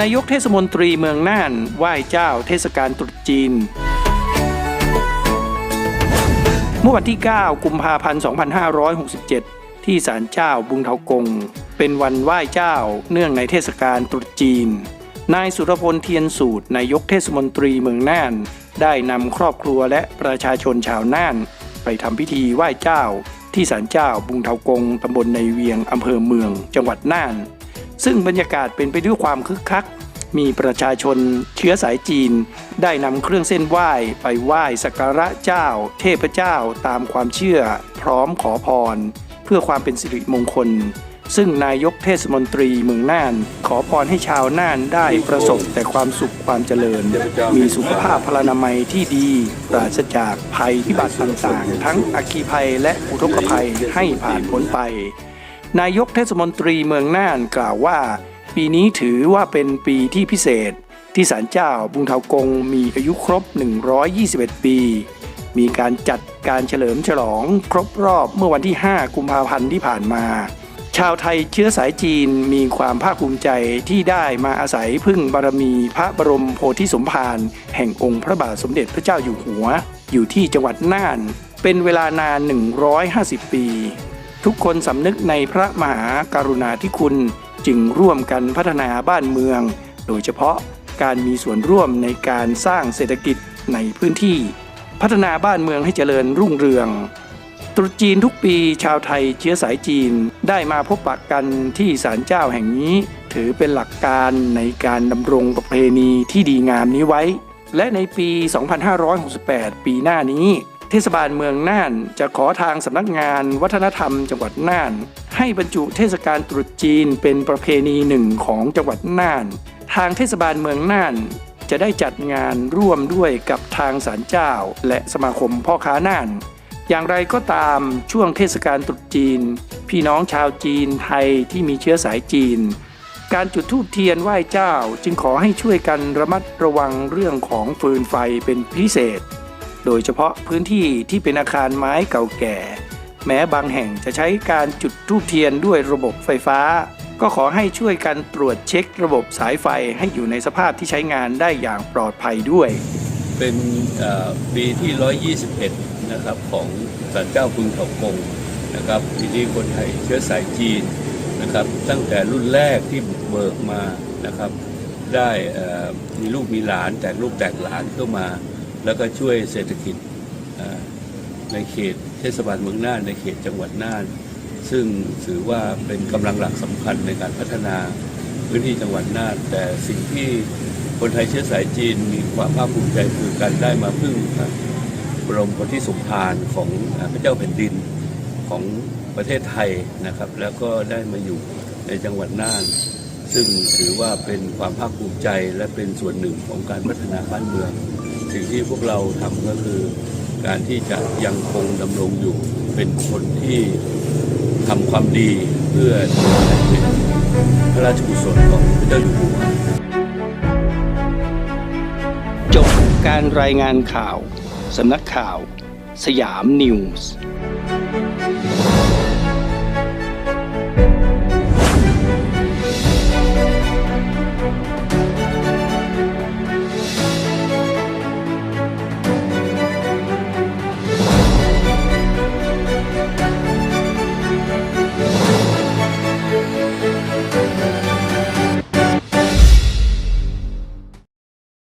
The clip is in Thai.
นายกเทศมนตรีเมืองน่านไหว้เจ้าเทศกาลตรุษจีน เมื่อวันที่ 9 กุมภาพันธ์ 2567 ที่ศาลเจ้าบุงเทากง เป็นวันไหว้เจ้าเนื่องในเทศกาลตรุษจีน นายสุรพลเทียนสูตรนายกเทศมนตรีเมืองน่าน ได้นำครอบครัวและประชาชนชาวน่าน ไปทำพิธีไหว้เจ้า ที่ศาลเจ้าบุงเทากงตำบลในเวียงอำเภอเมือง จังหวัดน่าน ซึ่งบรรยากาศเป็นไปด้วยความคึกคัก มีประชาชนเชื้อสายจีน ได้นำเครื่องเส้นไหว้ไปไหว้สักการะเจ้า เทพเจ้าตามความเชื่อ พร้อมขอพร เพื่อความเป็นสิริมงคล ซึ่งนายกเทศมนตรีเมืองน่าน ขอพรให้ชาวน่านได้ประสบแต่ความสุขความเจริญ มีสุขภาพพลานามัยที่ดีปราศจากภัยพิบัติต่างๆ ทั้งอัคคีภัยและอุทกภัยให้ผ่านพ้นไป นายกเทศมนตรีเมืองน่านกล่าวว่า ปีนี้ถือว่าเป็นปีที่พิเศษ ที่ศาลเจ้าบุงเทากงมีอายุครบ 121 ปี มีการจัดการเฉลิมฉลองครบรอบเมื่อวันที่ 5 กุมภาพันธ์ที่ผ่านมา ชาวไทยเชื้อสายจีนมีความภาคภูมิใจที่ได้มาอาศัยพึ่งบารมีพระบรมโพธิสมภารแห่งองค์พระบาทสมเด็จพระเจ้าอยู่หัว อยู่ที่จังหวัดน่าน เป็นเวลานาน 150 ปี ทุกคนสำนึกในพระมหากรุณาธิคุณจึงร่วมกันพัฒนาบ้านเมือง โดยเฉพาะการมีส่วนร่วมในการสร้างเศรษฐกิจในพื้นที่ พัฒนาบ้านเมืองให้เจริญรุ่งเรือง ตรุษจีนทุกปีชาวไทยเชื้อสายจีนได้มาพบปะกันที่ศาลเจ้าแห่งนี้ ถือเป็นหลักการในการดำรงประเพณีที่ดีงามนี้ไว้ และในปี 2568 ปีหน้านี้ เทศบาลเมืองน่านจะขอทางสำนักงานวัฒนธรรมจังหวัดน่าน ให้บรรจุเทศกาลตรุษจีนเป็นประเพณีหนึ่งของจังหวัดน่าน ทางเทศบาลเมืองน่านจะได้จัดงานร่วมด้วยกับทางศาลเจ้า และสมาคมพ่อค้าน่าน อย่างไรก็ตามช่วงเทศกาลตรุษจีน พี่น้องชาวจีนไทยที่มีเชื้อสายจีน การจุดธูปเทียนไหว้เจ้า จึงขอให้ช่วยกันระมัดระวังเรื่องของฟืนไฟเป็นพิเศษ โดยเฉพาะพื้นที่ที่เป็นอาคารไม้เก่าแก่ แม้บางแห่งจะใช้การจุดธูปเทียนด้วยระบบไฟฟ้า ก็ขอให้ช่วยกันตรวจเช็คระบบสายไฟให้อยู่ในสภาพที่ใช้งานได้อย่างปลอดภัยด้วย เป็นเอ่อปีที่ 121 นะครับของศาลเจ้าพึงเถากงนะครับทีนี้คนไทยเชื้อสายจีนนะครับตั้งแต่รุ่นแรกที่บุกเบิกมานะครับ ได้มีลูกมีหลานแตกลูกแตกหลานเข้ามา แล้วก็ช่วยเศรษฐกิจในเขตเทศบาลเมืองน่านในเขตจังหวัดน่าน ซึ่งถือว่าเป็นกำลังหลักสำคัญในการพัฒนาพื้นที่จังหวัดน่าน แต่สิ่งที่คนไทยเชื้อสายจีนมีความภาคภูมิใจคือการได้มาพึ่งพระบรมโพธิสมภารของพระเจ้าแผ่นดินของประเทศไทยนะครับ แล้วก็ได้มาอยู่ในจังหวัดน่าน ซึ่งถือว่าเป็นความภาคภูมิใจและเป็นส่วนหนึ่งของการพัฒนาบ้านเมือง สิ่งที่พวกเราทำก็คือการที่จะยังคงดำรงอยู่เป็นคนที่ทำความดีเพื่อเป็นพระราชกุศลของพระเจ้าอยู่หัวจบการรายงานข่าวสำนักข่าว สยามนิวส์